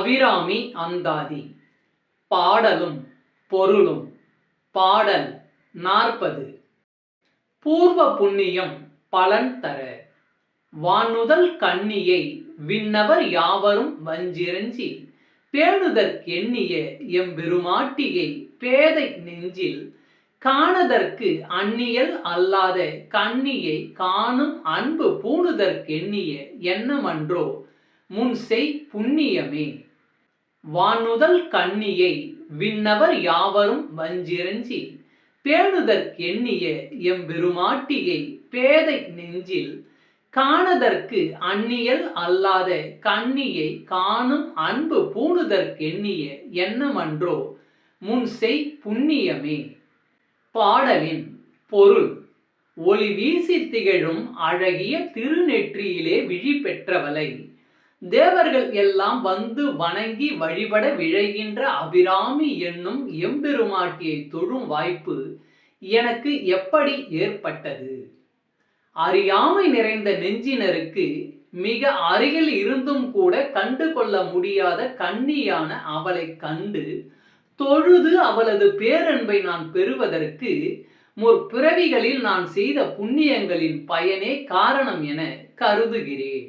அபிராமி அந்தாதி. பாடலும் பொருளும் பாடல் நாற்பது. பூர்வ புண்ணியம் பலன் தர. வானுதல் கண்ணியை விண்ணவர் யாவரும் வஞ்சிரஞ்சி. பேணுதற்கெண்ணிய எம்பெருமாட்டியை பேதை நெஞ்சில். காணதற்கு அந்நியல் அல்லாத கண்ணியை காணும் அன்பு பூணுதற்கெண்ணிய எண்ணமன்றோ. முன் செய் புண்ணியமே. வானுதல் கண்ணியை விண்ணவர் யாவரும் வஞ்சிரஞ்சி பேணுதற்கெண்ணிய எம்பெருமாட்டியை பேதை நெஞ்சில் காணதற்கு அந்நியல் அல்லாத கண்ணியை காணும் அன்பு பூணுதற்கெண்ணிய எண்ணமன்றோ முன் செய் புண்ணியமே. பாடலின் பொருள் ஒளி வீசி திகழும் அழகிய திருநெற்றியிலே விழி பெற்றவளை தேவர்கள் எல்லாம் வந்து வணங்கி வழிபட விழைகின்ற அபிராமி என்னும் எம்பெருமாட்டியை தொழும் வாய்ப்பு எனக்கு எப்படி ஏற்பட்டது? அறியாமை நிறைந்த நெஞ்சினருக்கு மிக அருகில் இருந்தும் கூட கண்டு கொள்ள முடியாத கண்ணியான அவளை கண்டு தொழுது அவளது பேரன்பை நான் பெறுவதற்கு முற்பிறவிகளில் நான் செய்த புண்ணியங்களின் பயனே காரணம் என கருதுகிறேன்.